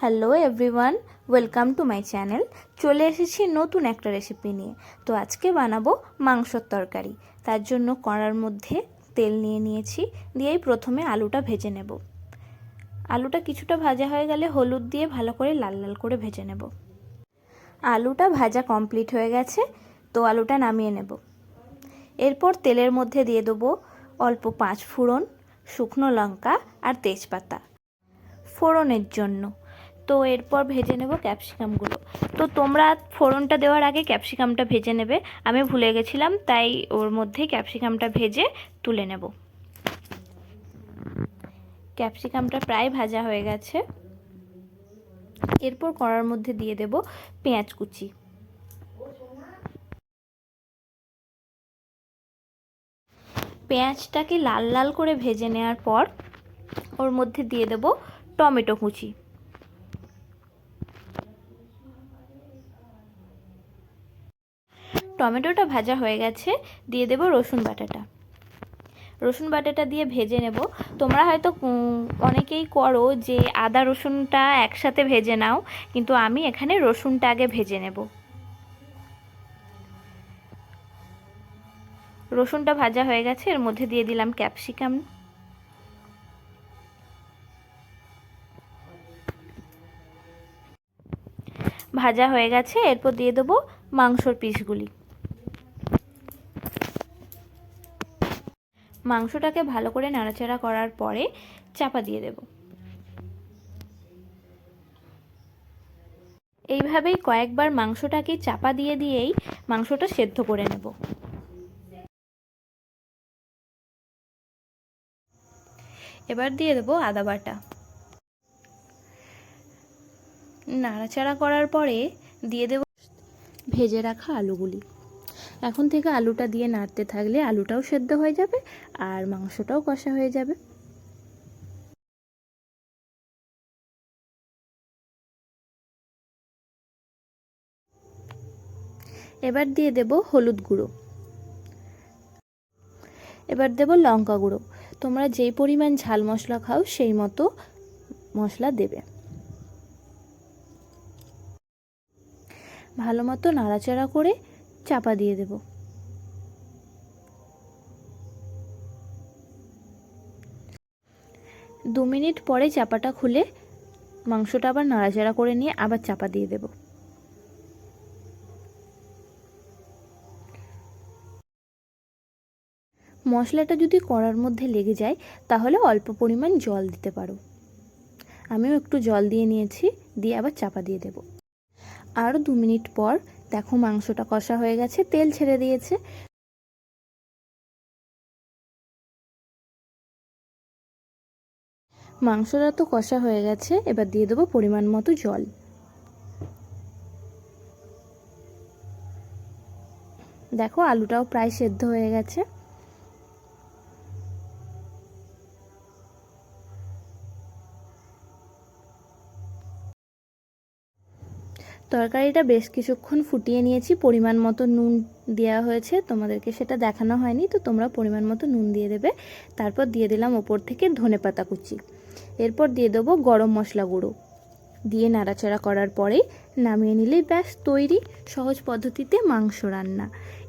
Hello everyone, welcome to my channel. চলে এসেছি নতুন একটা রেসিপি নিয়ে। তো আজকে বানাবো মাংসর তরকারি। তার জন্য কড়ার মধ্যে তেল নিয়ে নিয়েছি, দিয়েই প্রথমে আলুটা ভেজে নেব। আলুটা কিছুটা ভাজা হয়ে গেলে হলুদ দিয়ে ভালো করে লাল লাল করে ভেজে নেব। আলুটা ভাজা কমপ্লিট হয়ে গেছে, তো আলুটা নামিয়ে নেব। এরপর তেলের মধ্যে দিয়ে দেবো অল্প পাঁচ ফোড়ন, শুকনো লঙ্কা আর তেজপাতা। ফোড়নের জন্য তো এরপর ভেজে নেব ক্যাপসিকামগুলো তো তোমরা ফোড়নটা দেওয়ার আগে ক্যাপসিকামটা ভেজে নেবে। আমি ভুলে গেছিলাম, তাই ওর মধ্যেই ক্যাপসিকামটা ভেজে তুলে নেব। ক্যাপসিকামটা প্রায় ভাজা হয়ে গেছে। এরপর কড়ার মধ্যে দিয়ে দেব পেঁয়াজ কুচি। পেঁয়াজটাকে লাল লাল করে ভেজে নেওয়ার পর ওর মধ্যে দিয়ে দেব টমেটো কুচি। টমেটোটা ভাজা হয়ে গেছে, দিয়ে দেব রসুন বাটাটা। রসুন বাটাটা দিয়ে ভেজে নেব। তোমরা হয়তো অনেকেই করো যে আদা রসুনটা একসাথে ভেজে নাও, কিন্তু আমি এখানে রসুনটা আগে ভেজে নেব। রসুনটা ভাজা হয়ে গেছে, এর মধ্যে দিয়ে দিলাম ক্যাপসিকাম। ভাজা হয়ে গেছে, এরপর দিয়ে দেবো মাংসর পিসগুলি। মাংসটাকে ভালো করে নাড়াচাড়া করার পরে চাপা দিয়ে দেব। এইভাবেই কয়েকবার মাংসটাকে চাপা দিয়ে দিয়েই মাংসটা সেদ্ধ করে নেব। এবার দিয়ে দেবো আদা বাটা। নাড়াচাড়া করার পরে দিয়ে দেব ভেজে রাখা আলুগুলি। এখন থেকে আলুটা দিয়ে নাড়তে থাকলে আলুটাও সেদ্ধ হয়ে যাবে আর মাংসটাও কষা হয়ে যাবে। এবার দিয়ে দেব হলুদ গুঁড়ো। এবার দেব লঙ্কা গুঁড়ো। তোমরা যেই পরিমাণ ঝাল মশলা খাও সেই মতো মশলা দেবে। ভালো মতো নাড়াচাড়া করে চাপা দিয়ে দেব। দু মিনিট পরে চাপাটা খুলে মাংসটা আবার নাড়াচাড়া করে নিয়ে আবার চাপা দিয়ে দেব। মশলাটা যদি কড়ার মধ্যে লেগে যায়, তাহলে অল্প পরিমাণ জল দিতে পারো। আমিও একটু জল দিয়ে নিয়েছি, দিয়ে আবার চাপা দিয়ে দেবো। আরও দু মিনিট পর দেখো মাংসটা কষা হয়ে গেছে, তেল ছেড়ে দিয়েছে। মাংসটা তো কষা হয়ে গেছে, এবার দিয়ে দেবো পরিমাণ মতো জল। দেখো আলুটাও প্রায় সেদ্ধ হয়ে গেছে। তরকারিটা বেশ কিছুক্ষণ ফুটিয়ে নিয়েছি। পরিমাণ মতো নুন দেওয়া হয়েছে। তোমাদেরকে সেটা দেখানো হয়নি, তো তোমরা পরিমাণ মতো নুন দিয়ে দেবে। তারপর দিয়ে দিলাম ওপর থেকে ধনে পাতা কুচি। এরপর দিয়ে দেবো গরম মশলা গুঁড়ো। দিয়ে নাড়াচাড়া করার পরে নামিয়ে নিলেই ব্যাস, তৈরি সহজ পদ্ধতিতে মাংস রান্না।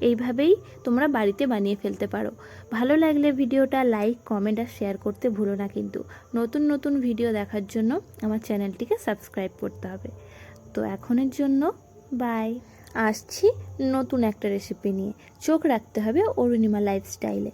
এইভাবেই তোমরা বাড়িতে বানিয়ে ফেলতে পারো। ভালো লাগলে ভিডিওটা লাইক, কমেন্ট আর শেয়ার করতে ভুলো না কিন্তু। নতুন নতুন ভিডিও দেখার জন্য আমার চ্যানেলটিকে সাবস্ক্রাইব করতে হবে। তো এখনের জন্য বাই আসছি নতুন একটা রেসিপি নিয়ে। চোখ রাখতে হবে অরুণিমা লাইফস্টাইলে